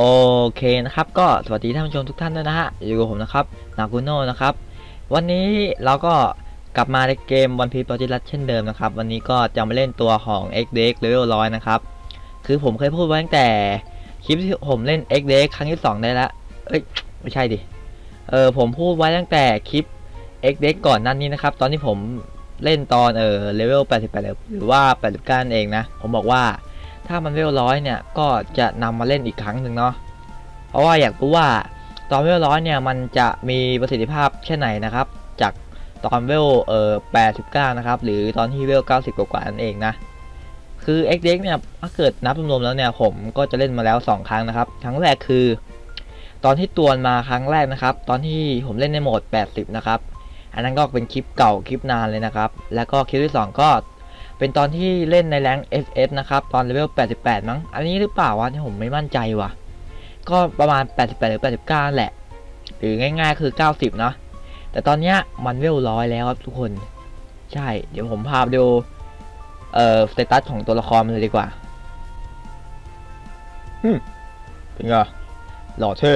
โอเคนะครับ ก็สวัสดีท่านผู้ชมทุกท่านด้วยนะฮะอยู่กับผมนะครับนากุโนนะครับ วันนี้เราก็กลับมาในเกม One Piece p r o j e c t เช่นเดิมนะครับ วันนี้ก็จะมาเล่นตัวของ x d x Level 100 นะครับ คือผมเคยพูดไว้ตั้งแต่คลิปที่ผมเล่น x d x ครั้งที่ 2 ได้แล้วเอ้ย ไม่ใช่ดิ เออผมพูดไว้ตั้งแต่คลิป x d x ก่อนนั้นนี้นะครับ ตอนที่ผมเล่นตอนเออเลเวล 88 หรือว่า 89นั่นเองนะ ผมบอกว่า ถ้ามันเวลร้อยเนี่ยก็จะนำมาเล่นอีกครั้งหนึ่งเนาะเพราะว่าอยากรู้ว่าตอนเวลร้อยเนี่ยมันจะมีประสิทธิภาพแค่ไหนนะครับ จากตอนเวลเอ่อ89นะครับหรือตอนที่เวล90กว่านั่นเองนะคือ x d x เนี่ยถ้าเกิดนับรวมๆแล้วเนี่ยผมก็จะเล่นมาแล้ว 2 ครั้งนะครับ ครั้งแรกคือ ตอนที่ตวนมาครั้งแรกนะครับ ตอนที่ผมเล่นในโหมด 80 นะครับ อันนั้นก็เป็นคลิปเก่าคลิปนานเลยนะครับ แล้วก็คลิปที่ 2 ก็ เป็นตอนที่เล่นในแรง SS นะครับ ตอนเลเวล 88 มั้ง อันนี้หรือเปล่าวะที่ผมไม่มั่นใจวะก็ประมาณ 88 หรือ 89 แหละ หรือง่ายๆ คือ 90 เนาะ แต่ตอนเนี้ยมันเวลร้อยแล้วครับทุกคน ใช่ เดี๋ยวผมพาไปดู เอ่อ สเตตัสของตัวละครมันเลยดีกว่าฮึมเป็นไงหล่อเท่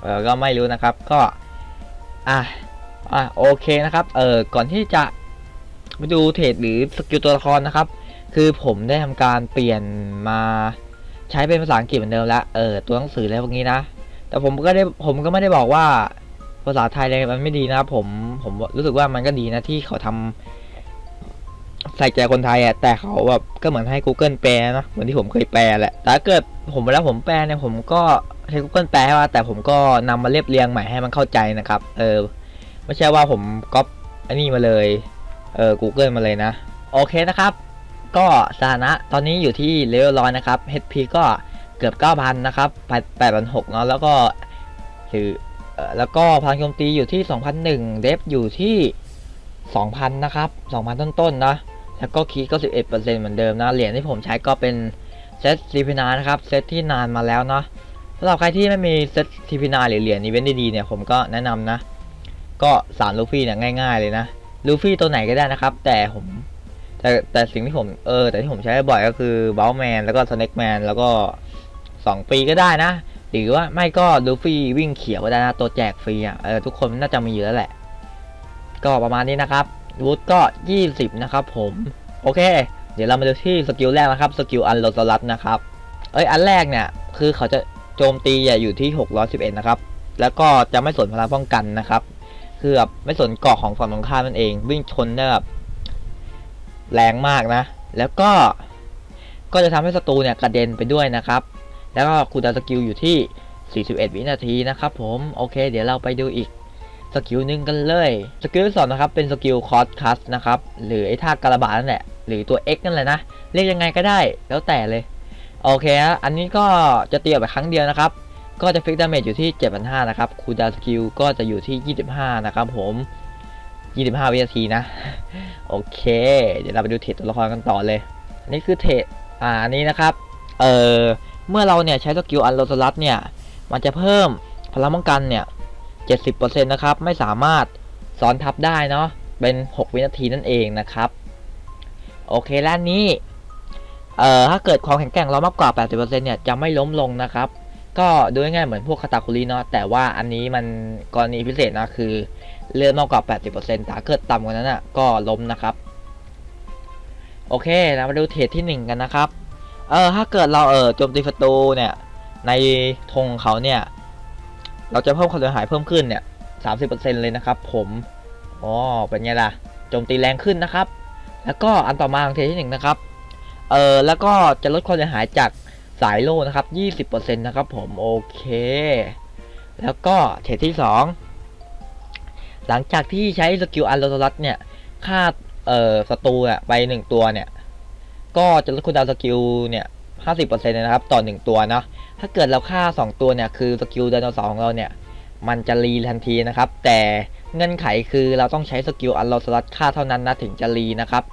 เออก็ไม่รู้นะครับ ก็ อะอะโอเคนะครับ เออก่อนที่จะ ไปดูเทรดหรือสกิลตัวละครนะครับ คือผมได้ทำการเปลี่ยนมาใช้เป็นภาษาอังกฤษเหมือนเดิมแล้วเออตัวหนังสืออะไรพวกนี้นะ แต่ผมก็ได้ผมก็ไม่ได้บอกว่าภาษาไทยอะไรมันไม่ดีนะครับผมผมรู้สึกว่ามันก็ดีนะที่เขาทำใส่ใจคนไทยอะแต่เขาแบบก็เหมือนให้ Google แปลนะเหมือนที่ผมเคยแปลแหละแต่เกิดผมเวลาผมแปลเนี่ยผมก็ให้ Google แปลว่าแต่ผมก็นำมาเรียบเรียงใหม่ให้มันเข้าใจนะครับ เออ ไม่ใช่ว่าผมก๊อปอันนี้มาเลย เออ Google มาเลยนะ โอเคนะครับ ก็สถานะตอนนี้อยู่ที่เลเวลร้อยนะครับ HP ก็เกือบ 9,000 นะครับ8,600เนาะแล้วก็คือแล้วก็พลังโจมตีอยู่ที่ 2,001 เดฟอยู่ที่ 2,000 นะครับ 2,000 ต้นๆนะแล้วก็คีย์ก็11%เหมือนเดิมนะ เหรียญที่ผมใช้ก็เป็นเซตซีพีนานะครับ เซตที่นานมาแล้วเนาะสำหรับใครที่ไม่มีเซตซีพีนาหรือเหรียญอีเวนต์ดีๆเนี่ย ผมก็แนะนำนะ ก็สารลูฟี่เนี่ยง่าย ๆ เลยนะ ลูฟี่ตัวไหนก็ได้นะครับ แต่ผมแต่แต่สิ่งที่ผมเออแต่ที่ผมใช้บ่อยก็คือบัลแมนแล้วก็สเน็กแมนแล้วก็สองปีก็ได้นะ หรือว่าไม่ก็ลูฟี่วิ่งเขียวก็ได้นะตัวแจกฟรีอะเออทุกคนน่าจะมีอยู่แล้วแหละ ก็ประมาณนี้นะครับวูดก็ 20 นะครับผม โอเค เดี๋ยวเรามาดูที่สกิลแรกนะครับสกิลอันโลซลัสนะครับเอ้ยอันแรกเนี่ยคือเขาจะโจมตีอะอยู่ที่ 611 นะครับ แล้วก็จะไม่สนพลังป้องกันนะครับ คือแบบไม่สนเกาะของฝั่งตรงข้ามนั่นเอง วิ่งชนได้แบบแรงมากนะ แล้วก็ก็จะทำให้ศัตรูเนี่ยกระเด็นไปด้วยนะครับ แล้วก็คูดาวสกิลอยู่ที่ 41 วินาทีนะครับผมโอเค เดี๋ยวเราไปดูอีกสกิลหนึ่งกันเลยสกิลที่สองนะครับเป็นสกิลคอร์สคัสนะครับหรือไอ้ท่ากระบาดนั่นแหละหรือตัว X นั่นแหละนะเรียกยังไงก็ได้แล้วแต่เลยโอเคฮะอันนี้ก็จะเตีออกไปครั้งเดียวนะครับ ก็จะฟิกดาเมจอยู่ที่ 7,500 นะครับ คูดาสกิลก็จะอยู่ที่ 25 นะครับผม 25 วินาทีนะ โอเค เดี๋ยวเราไปดูเทรดตัวละครกันต่อเลย อันนี้คือเทรดอ่านี้นะครับ เอ่อ เมื่อเราเนี่ยใช้สกิลอันโลสลัสเนี่ย มันจะเพิ่มพลังป้องกันเนี่ย 70%นะครับ ไม่สามารถซ้อนทับได้เนาะ เป็น 6 วินาทีนั่นเองนะครับ โอเค แล้วนนี้ เอ่อ ถ้าเกิดความแข็งแกร่งเรามากกว่า 80%เนี่ย จะไม่ล้มลงนะครับ ก็ดูง่ายๆเหมือนพวกคาตาคุริเนาะแต่ว่าอันนี้มันกรณีพิเศษนะคือเลือดมากกว่า 80%แต่ถ้าเกิดต่ำกว่านั้นอะก็ล้มนะครับ โอเคเรามาดูเทรดที่ 1 กันนะครับเออถ้าเกิดเราเออโจมตีศัตรูเนี่ยในธงเขาเนี่ยเราจะเพิ่มความเสียหายเพิ่มขึ้นเนี่ย30%เลยนะครับ ผมอ๋อเป็นไงล่ะโจมตีแรงขึ้นนะครับ แล้วก็อันต่อมาของเทรดที่1นะครับเออแล้วก็จะลดความเสียหายจาก สายโล่นะครับ 20%นะครับผมโอเค แล้วก็เทรดที่ 2 หลังจากที่ใช้สกิลอันโลลัสเนี่ยฆ่าเอ่อศัตรูอะไป 1 ตัวเนี่ย ก็จะลดคูลดาวสกิลเนี่ย50%เลยนะครับ ต่อ 1 ตัวเนาะถ้าเกิดเราฆ่า 2 ตัวเนี่ย คือสกิลไดโนเสาร์ของเราเนี่ย มันจะรีทันทีนะครับ แต่เงื่อนไขคือเราต้องใช้สกิลอันโลลัสฆ่าเท่านั้นนะถึงจะรีนะครับ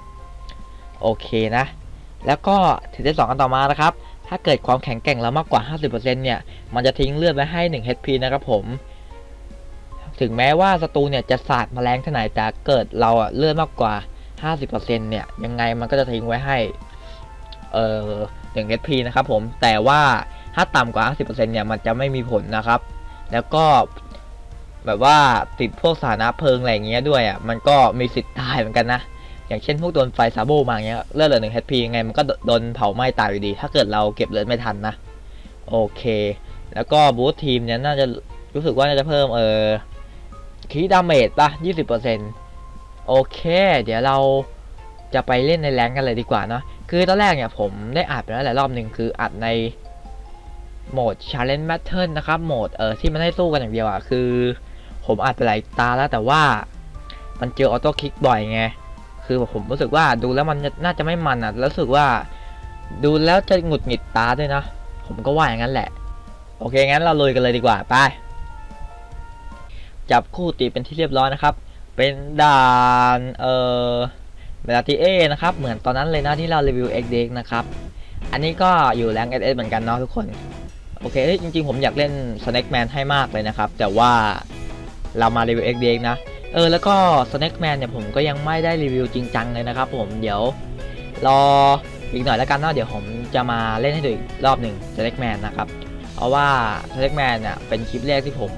โอเคนะ แล้วก็เทรดที่สองกันต่อมานะครับ ถ้าเกิดความแข็งแกร่งเรามากกว่า 50%เนี่ย มันจะทิ้งเลือดไว้ให้ 1 HP นะครับผม ถึงแม้ว่าศัตรูเนี่ยจะสาดแมลงเท่าไหร่แต่เกิดเราอะเลือดมากกว่า 50%เนี่ยยังไงมันก็จะทิ้งไว้ให้เอ่อ1 HP นะครับผม แต่ว่าถ้าต่ำกว่า 50%เนี่ยมันจะไม่มีผลนะครับ แล้วก็แบบว่าติดพวกสานะเพลิงอะไรเงี้ยด้วยอะมันก็มีสิทธิ์ตายเหมือนกันนะ อย่างเช่นพวกโดนไฟซาโบมาอย่างเงี้ยเลือดเหลือหนึ่ง HP ยังไงมันก็โดนเผาไหม้ตายอยู่ดี ถ้าเกิดเราเก็บเลือดไม่ทันนะ โอเค แล้วก็บูททีมเนี่ยน่าจะรู้สึกว่าน่าจะเพิ่มเออคีดาเมจป่ะ20%โอเค เดี๋ยวเราจะไปเล่นในแรงกันเลยดีกว่าเนาะคือตอนแรกเนี่ยผมได้อัดไปแล้วหลายรอบหนึ่งคืออัดในโหมด Challenge Battle นะครับ โหมดเออที่มันให้สู้กันอย่างเดียวอะคือ ผมอัดไปหลายตาแล้วแต่ว่ามันเจอออโต้คลิกบ่อยไง คือผมรู้สึกว่าดูแล้วมันน่าจะไม่มันอะแล้วรู้สึกว่าดูแล้วจะหงุดหงิดตาด้วยนะ ผมก็ว่าอย่างนั้นแหละ โอเคงั้นเราลุยกันเลยดีกว่าไปจับคู่ตีเป็นที่เรียบร้อยนะครับ เป็นด่านเอ่อเวลาทีเอนะครับ เหมือนตอนนั้นเลยนะที่เรารีวิว x d นะครับ อันนี้ก็อยู่แรง SS เหมือนกันเนาะทุกคน โอเคจริงๆ ผมอยากเล่น Snake Man ให้มากเลยนะครับ แต่ว่าเรามารีวิว x d นะ เออแล้วก็ Snake Man เนี่ยผมก็ยังไม่ได้รีวิวจริงจังเลยนะครับผมเดี๋ยวรออีกหน่อยแล้วกันเนาะเดี๋ยวผมจะมาเล่นให้ดูอีกรอบหนึ่ง Snake Man นะครับเพราะว่า Snake Man เนี่ยเป็นคลิปแรกที่ผม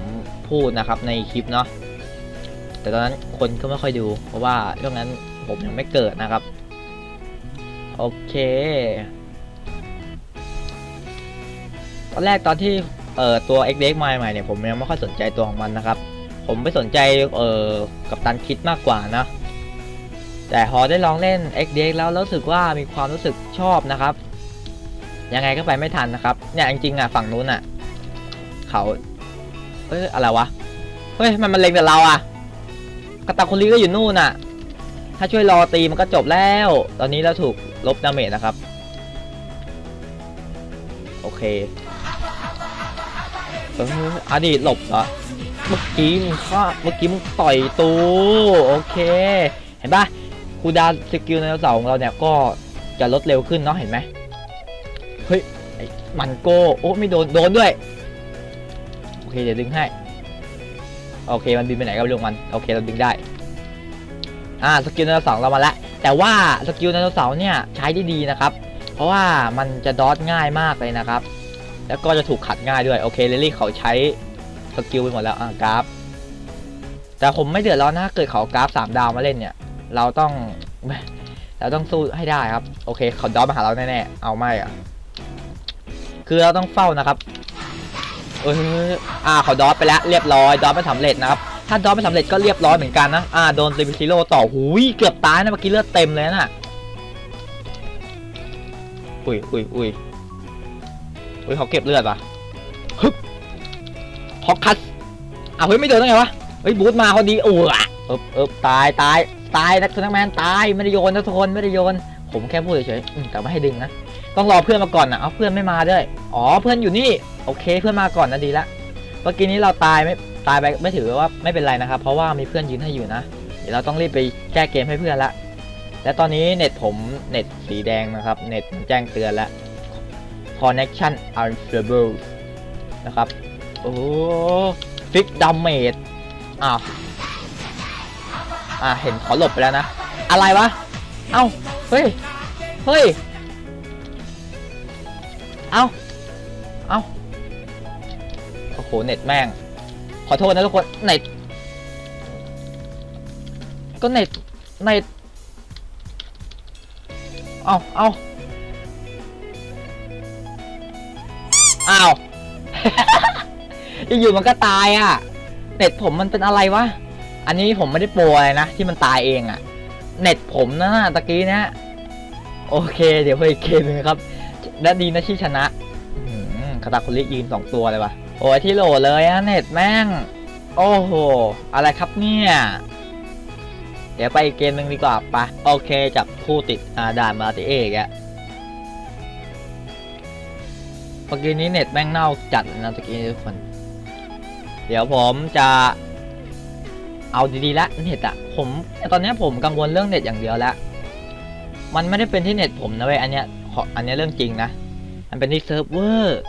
พูดนะครับในคลิปเนาะแต่ตอนนั้นคนก็ไม่ค่อยดู เพราะว่าเรื่องนั้นผมยังไม่เกิดนะครับ โอเค ตอนแรกตอนที่เอ่อตัว x d x มาใหม่ๆเนี่ยผมยังไม่ค่อยสนใจตัวของมันนะครับ ผมไปสนใจเอ่อกับตันคิดมากกว่านะ แต่พอได้ลองเล่น x d x แล้วรู้สึกว่ามีความรู้สึกชอบนะครับ ยังไงก็ไปไม่ทันนะครับ เนี่ยจริงๆอะฝั่งนู้นอะ เขาเอ้ยอะไรวะ เฮ้ยมันมันเล็งแต่เราอะกระตาคนลีก็อยู่นู่นอะ ถ้าช่วยรอตีมันก็จบแล้ว ตอนนี้เราถูกลบดาเมจนะครับ โอเค เอออดีตหลบเหรอ เมื่อกี้มึงฆ่าเมื่อกี้มึงต่อยตูโอเค เห็นปะคูดาสกิลในเสาของเราเนี่ยก็จะลดเร็วขึ้นเนาะเห็นไหมเฮ้ยมันโก้โอ้ไม่โดนโดนด้วย โอเคเดี๋ยวดึงให้ โอเคมันบินไปไหนก็ไม่รู้ของมันโอเคเราดึงได้อ่าสกิลไดโนเสาร์เรามาแล้วแต่ว่าสกิลไดโนเสาร์เนี่ยใช้ได้ดีนะครับ เพราะว่ามันจะดอทง่ายมากเลยนะครับ แล้วก็จะถูกขัดง่ายด้วยโอเคเลลี่เขาใช้ สกิลไปหมดแล้วอ่ากราฟ แต่ผมไม่เดือดร้อนนะเกิดเขากราฟสามดาวมาเล่นเนี่ย เราต้องเราต้องสู้ให้ได้ครับ โอเคเขาดอทมาหาเราแน่ๆเอาไม่อะคือเราต้องเฝ้านะครับเอออ่าเขาดอทไปแล้วเรียบร้อยดอทไม่สำเร็จนะครับถ้าดอทไม่สำเร็จก็เรียบร้อยเหมือนกันนะอ่าโดนซิบิซิโร่ต่อหูยเกือบตายนะเมื่อกี้เลือดเต็มเลยน่ะอุ้ยอุ้ยอุ้ยอุ้ยเขาเก็บเลือดปะฮึบ ฮอกคัสอะเฮ้ยไม่เดินได้ไงวะ เฮ้ยบูทมาพอดีโอ้ยเอบเอบตายตายตายนักนักแมนตายไม่ได้โยนนะทุกคนไม่ได้โยน ผมแค่พูดเฉยๆแต่ไม่ให้ดึงนะ ต้องรอเพื่อนมาก่อนนะเอาเพื่อนไม่มาด้วย อ๋อเพื่อนอยู่นี่โอเคเพื่อนมาก่อนนะดีละ เมื่อกี้นี้เราตายไม่ตายไปไม่ถือว่าไม่เป็นไรนะครับ เพราะว่ามีเพื่อนยืนให้อยู่นะ เดี๋ยวเราต้องรีบไปแก้เกมให้เพื่อนละ และตอนนี้เน็ตผมเน็ตสีแดงนะครับเน็ตแจ้งเตือนแล้ว connection unstable นะครับ โอ้ฟิกดาเมจอ้าวอ่าเห็นขอหลบไปแล้วนะ อะไรวะ เอ้า เฮ้ย เฮ้ย เอ้า เอ้า โอ้โห เน็ตแม่ง ขอโทษนะทุกคน เน็ต ก็เน็ต เน็ต เอ้า เอ้า อ้าว อยู่ๆมันก็ตายอะ เน็ตผมมันเป็นอะไรวะ อันนี้ผมไม่ได้โปรอะไรนะ ที่มันตายเองอะ่ะ เน็ตผมนะตะกี้นะ โอเค เดี๋ยวไปอีกเกมหนึงครับและดีนะที่ชนะอคาตาคุริยืนสองตัวเลยวะโอ้ยที่โหลเลยอะเน็ตแม่ง โอ้โห อะไรครับเนี่ย เดี๋ยวไปอีกเกมหนึ่งดีกว่าปะโอเคจับคู่ติดอาด่านมาติเอกอะเมื่อกี้นี้เน็ตแม่งเน่าจัดนะตะกี้ทุกคน เดี๋ยวผมจะเอาดีๆละเน็ตอะผมตอนนี้ผมกังวลเรื่องเน็ตอย่างเดียวแล้ว มันไม่ได้เป็นที่เน็ตผมนะเว้ยอันเนี้ยขออันเนี้ยเรื่องจริงนะมันเป็นที่เซิร์ฟเวอร์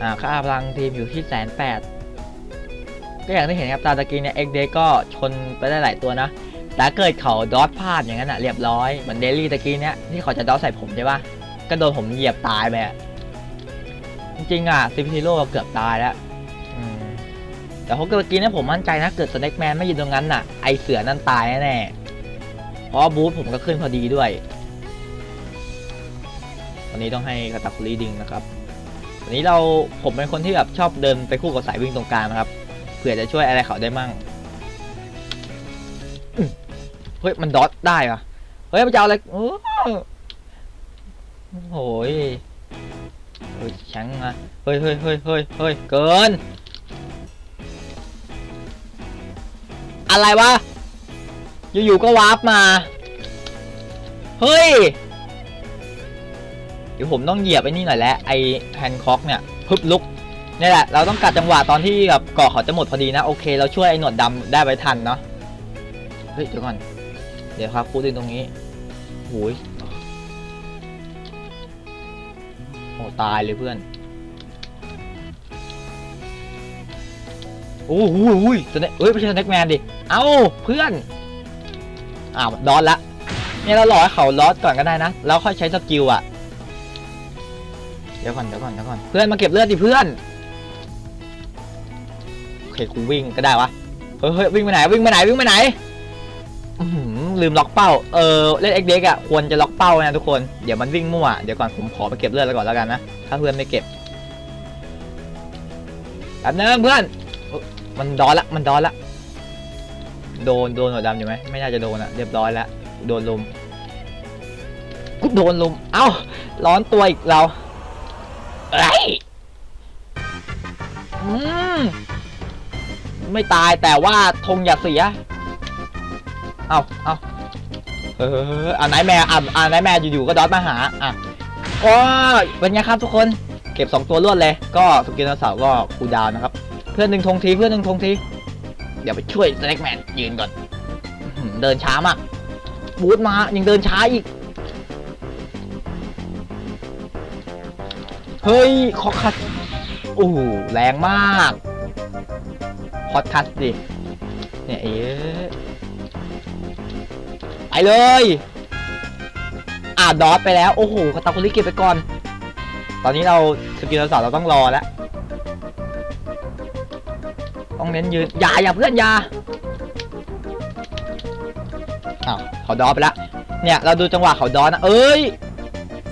อ่าค่าพลังทีมอยู่ที่แสนแปดก็อย่างที่เห็นครับตาตะกี้เนี่ยเอ็กเดก็ชนไปได้หลายตัวนะแต่เกิดเขาดอทพลาดอย่างนั้นอะเรียบร้อยเหมือนเดลี่ตะกี้เนี้ยที่เขาจะดอทใส่ผมใช่ปะก็โดนผมเหยียบตายไปอะ จริงๆอะซิฟิโร่เกือบตายแล้วอืมแต่เพราะเมื่อกี้เนี่ยผมมั่นใจนะเกิดสแน็กแมนไม่ยืนตรงนั้นน่ะไอเสือนั่นตายแน่ๆเพราะว่าบูธผมก็ขึ้นพอดีด้วยวันนี้ต้องให้คาตาคุริดึงนะครับวันนี้เราผมเป็นคนที่แบบชอบเดินไปคู่กับสายวิ่งตรงกลางนะครับเผื่อจะช่วยอะไรเขาได้มั่งอื้อเฮ้ยมันดอทได้เหรอะเฮ้ยมันจะเอาอะไรโอ้โหย เฮ้ยแข็งนะเฮ้ยเฮ้ยเฮ้ยเฮ้ยเฮ้ยเกิน อะไรวะ อยู่ๆก็วาร์ปมา เฮ้ย เดี๋ยวผมต้องเหยียบไอ้นี่หน่อยแล้วไอ้แฮนค็อกเนี่ยพึบลุกนี่แหละ เราต้องกัดจังหวะตอนที่แบบเกาะเขาจะหมดพอดีนะ โอเค เราช่วยไอ้หนวดดำได้ไว้ทันเนาะ เฮ้ย เดี๋ยวก่อน เดี๋ยวครับพูดถึงตรงนี้โอ้ย ตายเลยเพื่อน โอ้โหอุ้ยสเนเอ้ยไม่ใช่สเน็กแมนดิ เอ้าเพื่อน อ้าวดอนละ เนี่ยเราหลอกให้เขาลอสก่อนก็ได้นะ แล้วค่อยใช้สกิลอะเดี๋ยวก่อนเดี๋ยวก่อนเดี๋ยวก่อน เพื่อนมาเก็บเลือดดิเพื่อน โอเคกูวิ่งก็ได้วะ เฮ้ยเฮ้ยวิ่งไปไหนวิ่งไปไหนวิ่งไปไหนอื้อหือ ลืมล็อกเป้า เออเล่นเอ็กเด็กอะควรจะล็อกเป้านะทุกคน เดี๋ยวมันวิ่งมั่ว เดี๋ยวก่อนผมขอไปเก็บเลือดแล้วก่อนแล้วกันนะ ถ้าเพื่อนไม่เก็บแบบนึงเพื่อน มันดอนละ มันดอนละ โดน โดนหัวดำอยู่ไหม ไม่น่าจะโดนอะเรียบร้อยแล้ว โดนลุมกูโดนลุมเอ้า ร้อนตัวอีกเราเอ้ยอืมไม่ตายแต่ว่าธงอย่าเสีย เอาเอาเอออ่าไหนแม่อ่าอ่าไหนแม่อยู่ๆก็ดอทมาหาอะก็เป็นไงครับทุกคนเก็บ 2 ตัวรวดเลย ก็สกิลเสาร์ก็คูดาวนะครับ เพื่อนหนึ่งธงทีเพื่อนหนึ่งธงที เดี๋ยวไปช่วยสแน็กแมนยืนก่อน เดินช้ามาก บูทมายังเดินช้าอีก เฮ้ย คอคัสโอ้แรงมาก คอคัสดิ เนี่ยเอ๊ะ เลย อ่าดอทไปแล้ว โอ้โหคาตาคุริเก็บไปก่อน ตอนนี้เราสกิลสาวเราต้องรอแล้ว ต้องเน้นยืน อย่าอย่าเพื่อนอย่าอ้าวเขาดอทไปแล้ว เนี่ยเราดูจังหวะเขาดอทนะ เอ้ย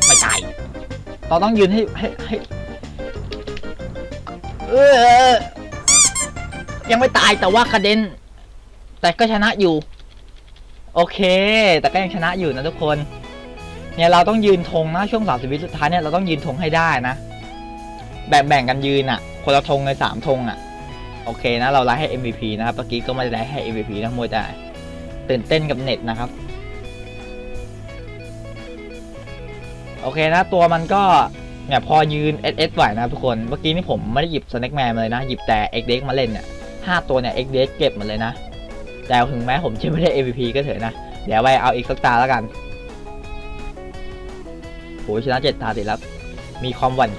ไม่ตาย เราต้องยืนให้ให้ให้ เออ ยังไม่ตายแต่ว่ากระเด็น แต่ก็ชนะอยู่ โอเค แต่ก็ยังชนะอยู่นะทุกคน เนี่ยเราต้องยืนธงนะช่วงสามสิบวิสุดท้ายเนี่ยเราต้องยืนธงให้ได้นะ แบ่งแบ่งกันยืนอะ คนละธงเลยสามธงอะ โอเคนะ เราไล่ให้ MVP นะครับเมื่อกี้ก็ไม่ได้ไล่ให้ MVP นะมวยแต่ตื่นเต้นกับเน็ตนะครับ โอเคนะ ตัวมันก็เนี่ยพอยืน SS ไหวนะทุกคน เมื่อกี้นี่ผมไม่ได้หยิบ Snack Man มาเลยนะ หยิบแต่ x d e x มาเล่นเนี่ยห้าตัวเนี่ย x d e x เก็บหมดเลยนะ แต่ถึงแม้ผมจะไม่ได้ MVP ก็เถอะนะ เดี๋ยวไว้เอาอีกสักตาแล้วกันโหชนะเจ็ดตาติดแล้ว มีความหวั่น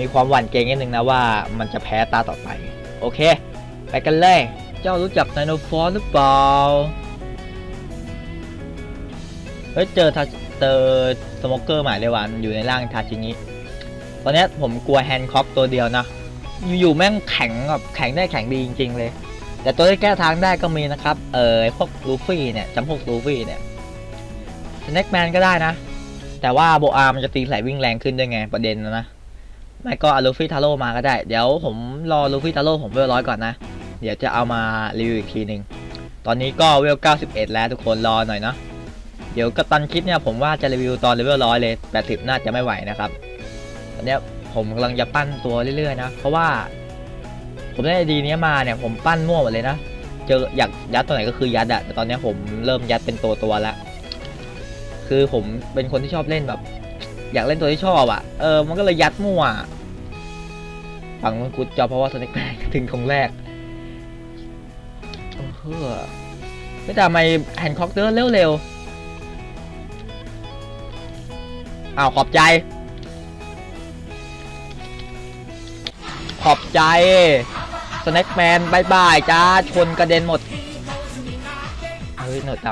มีความหวั่นเกรงนิดนึงนะว่ามันจะแพ้ตาต่อไป โอเค ไปกันเลย เจ้ารู้จักไดโนฟอร์หรือเปล่า เฮ้ย เจอทาเจอสโมเกอร์หมายเลยวันอยู่ในร่างทาชิงิตอนนี้ผมกลัวแฮนด์คอปตัวเดียวนะ อยู่ๆแม่งแข็งแบบแข็งได้แข็งดีจริง ๆ เลย แต่ตัวที่แก้ทางได้ก็มีนะครับ เออพวกลูฟี่เนี่ยจำพวกลูฟี่เนี่ยสแน็กแมนก็ได้นะ แต่ว่าโบอาร์มันจะตีสายวิ่งแรงขึ้นด้วยไงประเด็นนะนะไม่ก็เอาลูฟี่ทาโร่มาก็ได้ เดี๋ยวผมรอลูฟี่ทาโร่ผมเวลร้อยก่อนนะ เดี๋ยวจะเอามารีวิวอีกทีหนึ่งตอนนี้ก็เวล 91 แล้วทุกคนรอหน่อยเนาะเดี๋ยวกัปตันคลิปเนี่ยผมว่าจะรีวิวตอนเลเวลร้อยเลย 80 น่าจะไม่ไหวนะครับ ตอนนี้ผมกำลังจะปั้นตัวเรื่อยๆนะ เพราะว่า ผมได้ไอดีเนี้มาเนี่ยผมปั้นมั่วหมดเลยนะ เจออยากยัดตัวไหนก็คือยัดอะแต่ตอนนี้ผมเริ่มยัดเป็นตัวตัวแล้วคือผมเป็นคนที่ชอบเล่นแบบ อยากเล่นตัวที่ชอบอะเออมันก็เลยยัดมั่วฝั่งมันกูจอเพราะว่าสเน็กแมนถึงทงแรกโอ้โหไม่แต่ทำไมแฮนด์คอกเตอร์เร็วๆอ้าวขอบใจ ขอบใจสแน็คแมนบายบายจ้าชนกระเด็นหมด เฮ้ยหนวดด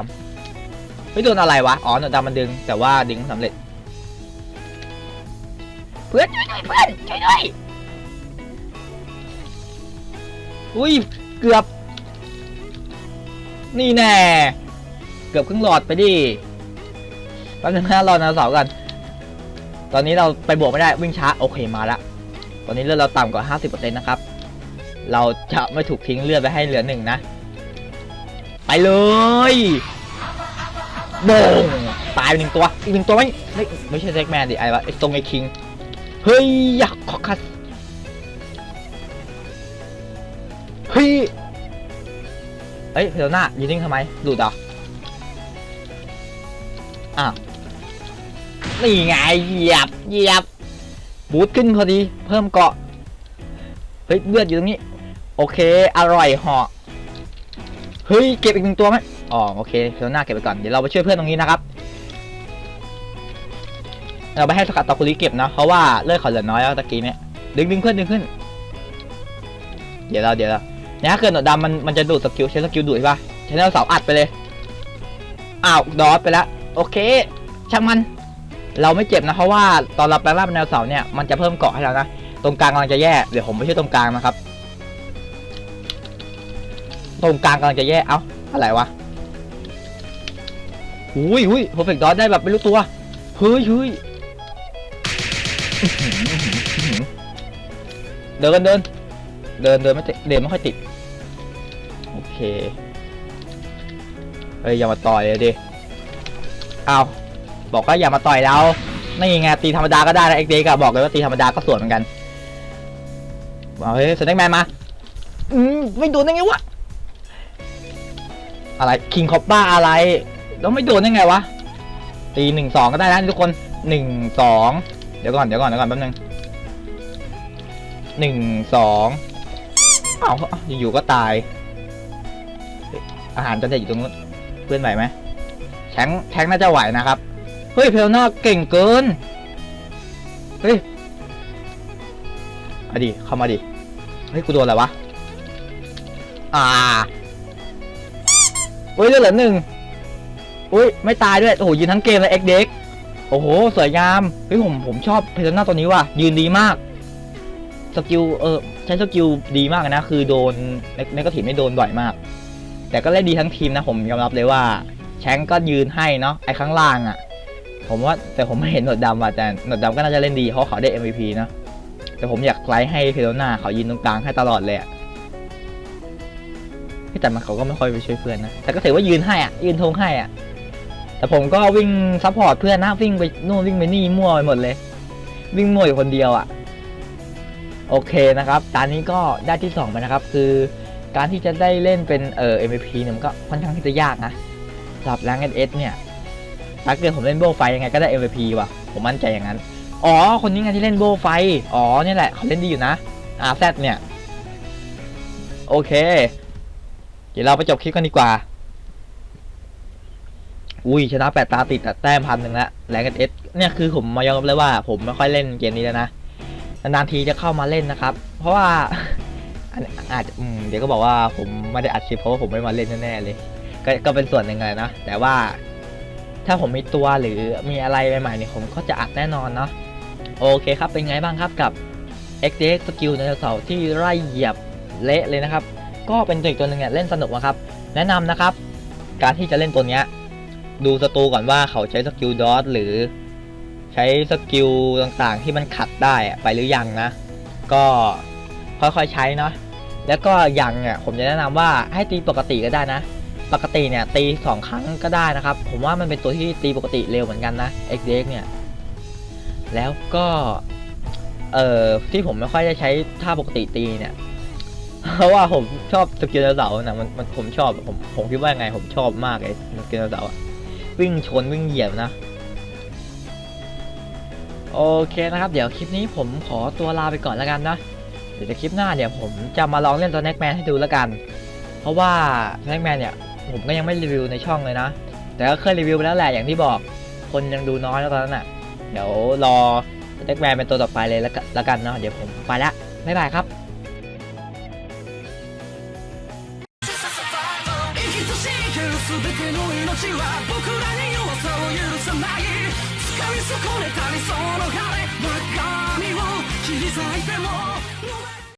ำเฮ้ยโดนอะไรวะ อ๋อหนวดดำมันดึง แต่ว่าดึงสำเร็จ เพื่อนช่วยด้วยเพื่อนช่วยด้วยอุ้ย เกือบ นี่แน่ เกือบครึ่งหลอดไปดิแป๊บนึงนะรอนาเสากัน ตอนนี้เราไปบวกไม่ได้วิ่งช้า โอเคมาและ ตอนนี้เลือดเราต่ำกว่า 50%นะครับ เราจะไม่ถูกทิ้งเลือดไปให้เหลือหนึ่งนะ ไปเลยโด่งตายไปหนึ่งตัว อีกหนึ่งตัวไม่ไม่ไม่ใช่แจ็คแมนดิไอ้วะไอ้ตรงไอ้คิง เฮ้ยอยากขอคัสเฮ้ยเอ้ยเพลน่ายืนนิ่งทำไมดูดเหรออ้าวนี่ไงเหยียบเหยียบ บูทขึ้นพอดี เพิ่มเกาะ เฮ้ยเลือดอยู่ตรงนี้ โอเค อร่อยเหาะเฮ้ย เก็บอีกหนึ่งตัวไหมอ๋อ โอเคเพลน่าเก็บไปก่อน เดี๋ยวเราไปช่วยเพื่อนตรงนี้นะครับ เราไปให้สกัดตอคุริเก็บนะ เพราะว่าเลือดเขาเหลือน้อยแล้วตะกี้เนี่ย ดึงดึงเพื่อนดึงขึ้น เดี๋ยวเราเดี๋ยวเราเนี่ยถ้าเกิดหนวดดำมันมันจะดูดสกิลใช้สกิลดูดใช่ปะใช้แนวเสาอัดไปเลย อ้าว ดอสไปแล้ว โอเค ช่างมัน เราไม่เจ็บนะเพราะว่าตอนเราแปลงร่างเป็นแนวเสาเนี่ยมันจะเพิ่มเกาะให้เรานะตรงกลางกำลังจะแย่เดี๋ยวผมไปช่วยตรงกลางนะครับ ตรงกลางกำลังจะแย่เอ้าอะไรวะหุยหุยเพอร์เฟกต์ดอสได้แบบไม่รู้ตัวเฮ้ยเฮ้ยเดินเดินเดินเดินไม่ติดเดินไม่ค่อยติดโอเคเฮ้ยอย่ามาต่อยเลยดิเอา บอกว่าอย่ามาต่อยเรานี่ไงตีธรรมดาก็ได้นะเอ็กเด็กอะบอกเลยว่าตีธรรมดาก็สวนเหมือนกันเอาเฮ้ยสแน็คแมนมาอืมไม่โดนได้ไงวะอะไรคิงคอปบ้าอะไรแล้วไม่โดนได้ไงวะตีหนึ่งสองก็ได้นะทุกคนหนึ่งสองเดี๋ยวก่อนเดี๋ยวก่อนเดี๋ยวก่อนแป๊บนึงหนึ่งสองอ้าวอยู่ๆก็ตาย อาหารจนจะอยู่ตรงนู้นเพื่อนไหวไหมแทงแทงน่าจะไหวนะครับ เฮ้ยเพลน่าเก่งเกิน เฮ้ยอดิเข้ามาดิ เฮ้ยกูโดนอะไรวะ อ่าเฮ้ยเลือดเหลือหนึ่งอุ้ยไม่ตายด้วย โอ้โหยืนทั้งเกมเลยเอ็กเด็กโอ้โหสวยงาม เฮ้ยผมผมชอบเพลน่าตัวนี้ว่ะ ยืนดีมาก สกิลเออใช้สกิลดีมากนะ คือโดนในกระถิ่นไม่โดนบ่อยมาก แต่ก็เล่นดีทั้งทีมนะผมยอมรับเลยว่า แชงก์ก็ยืนให้เนาะไอ้ข้างล่างอะ่ะ ผมว่าแต่ผมไม่เห็นหนวดดำว่ะแต่หนวดดำก็น่าจะเล่นดีเพราะเขาได้ MVP เนะแต่ผมอยากไลฟ์ให้เพโรนาเขายืนตรงกลางให้ตลอดเลยอะแต่มันเขาก็ไม่ค่อยไปช่วยเพื่อนนะ แต่ก็ถือว่ายืนให้อะยืนทงให้อะ แต่ผมก็วิ่งซัพพอร์ตเพื่อนนะวิ่งไปนู่นวิ่งไปนี่มั่วไปหมดเลย วิ่งมั่วอยู่คนเดียวอะ โอเคนะครับ ตอนนี้ก็ได้ที่สองไปนะครับ คือการที่จะได้เล่นเป็นเอ่อ MVP เนี่ยมันก็ค่อนข้างที่จะยากนะสำหรับแรงเอสเนี่ย ถ้าเกิดผมเล่นโบว์ไฟยังไงก็ได้ MVP ว่ะ ผมมั่นใจอย่างนั้น อ๋อ คนนี้ไงที่เล่นโบว์ไฟ อ๋อเนี่ยแหละเขาเล่นดีอยู่นะอาแซดเนี่ย โอเค เดี๋ยวเราไปจบคลิปกันดีกว่า อุ้ยชนะแปดตาติดแต้มพันหนึ่งละแรงเอสเนี่ยคือผมมายอมรับเลยว่า ผมไม่ค่อยเล่นเกมนี้แล้วนะ นานๆทีจะเข้ามาเล่นนะครับ เพราะว่าอันอาจจะอืมเดี๋ยวก็บอกว่าผมไม่ได้อัดคลิปเพราะว่าผมไม่มาเล่นแน่ๆเลย ก็ก็เป็นส่วนหนึ่งเลยนะ แต่ว่า ถ้าผมมีตัวหรือมีอะไรใหม่ๆเนี่ยผมก็จะอัดแน่นอนเนาะโอเคครับเป็นไงบ้างครับกับ x d x สกิลในเสาร์ที่ไล่เหยียบเละเลยนะครับ ก็เป็นตัวอีกตัวหนึ่งเนี่ยเล่นสนุกนะครับ แนะนำนะครับ การที่จะเล่นตัวเนี้ยดูศัตรูก่อนว่าเขาใช้สกิลดอทหรือ ใช้สกิลต่างๆ ที่มันขัดได้อะไปหรือยังนะ ก็ค่อยๆใช้เนาะแล้วก็ยังเนี่ยผมจะแนะนำว่าให้ตีปกติก็ได้นะ ปกติเนี่ยตีสองครั้งก็ได้นะครับ ผมว่ามันเป็นตัวที่ตีปกติเร็วเหมือนกันนะ x d x เนี่ยแล้วก็เอ่อที่ผมไม่ค่อยได้ใช้ท่าปกติตีเนี่ยเพราะว่าผมชอบสกิลดโนเสานะมันมันผมชอบผมผมคิดว่าไงผมชอบมากไอ้สกิลดโนเสาวิ่งชนวิ่งเหยียบนะโอเคนะครับ เดี๋ยวคลิปนี้ผมขอตัวลาไปก่อนแล้วกันนะเดี๋ยวคลิปหน้าเดี๋ยวผมจะมาลองเล่นตัว Snack Man ให้ดูแล้วกัน เพราะว่า Snack Man เนี่ย ผมก็ยังไม่รีวิวในช่องเลยนะ แต่ก็เคยรีวิวไปแล้วแหละอย่างที่บอก คนยังดูน้อยแล้วตอนนั้นอะ เดี๋ยวรอเด็กแมนเป็นตัวต่อไปเลยล้วกันแล้วกันเนาะเดี๋ยวผมไปละบ๊ายบายครับ